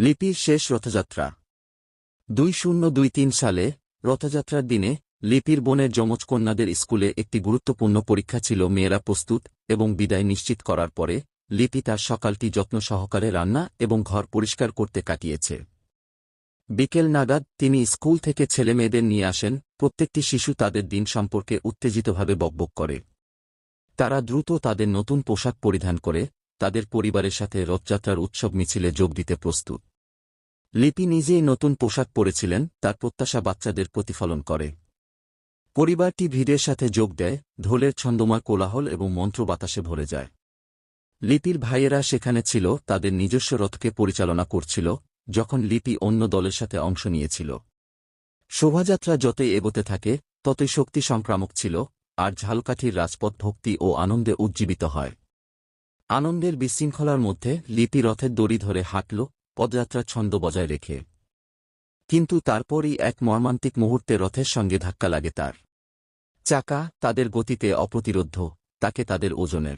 লিপির শেষ রথযাত্রা। দুই শূন্য দুই তিন সালে রথযাত্রার দিনে লিপির বোনের যমজ কন্যাদের স্কুলে একটি গুরুত্বপূর্ণ পরীক্ষা ছিল মেয়েরা প্রস্তুত এবং বিদায় নিশ্চিত করার পরে লিপি তার সকালটি যত্ন সহকারে রান্না এবং ঘর পরিষ্কার করতে কাটিয়েছে। বিকেল নাগাদ তিনি স্কুল থেকে ছেলেমেয়েদের নিয়ে আসেন, প্রত্যেকটি শিশু তাদের দিন সম্পর্কে উত্তেজিতভাবে বকবক করে। তারা দ্রুত তাদের নতুন পোশাক পরিধান করে, তাদের পরিবারের সাথে রথযাত্রার উৎসব মিছিলে যোগ দিতে প্রস্তুত। লিপি নিজেই নতুন পোশাক পরেছিলেন, তার প্রত্যাশা বাচ্চাদের প্রতিফলন করে। পরিবারটি ভিড়ের সাথে যোগ দেয়, ঢোলের ছন্দময় কোলাহল এবং মন্ত্র বাতাসে ভরে যায়। লিপির ভাইয়েরা সেখানে ছিল, তাদের নিজস্ব রথকে পরিচালনা করছিল, যখন লিপি অন্য দলের সাথে অংশ নিয়েছিল। শোভাযাত্রা যতই এগোতে থাকে, ততই শক্তি সংক্রামক ছিল, আর ঝালকাঠির রাজপথ ভক্তি ও আনন্দে উজ্জীবিত হয়। আনন্দের বিশৃঙ্খলার মধ্যে লিপি রথের দড়ি ধরে হাঁটল পদযাত্রার ছন্দ বজায় রেখে। কিন্তু তারপরই এক মর্মান্তিক মুহূর্তে রথের সঙ্গে ধাক্কা লাগে তার। চাকা তাদের গতিতে অপ্রতিরোধ্য তাকে তাদের ওজনের।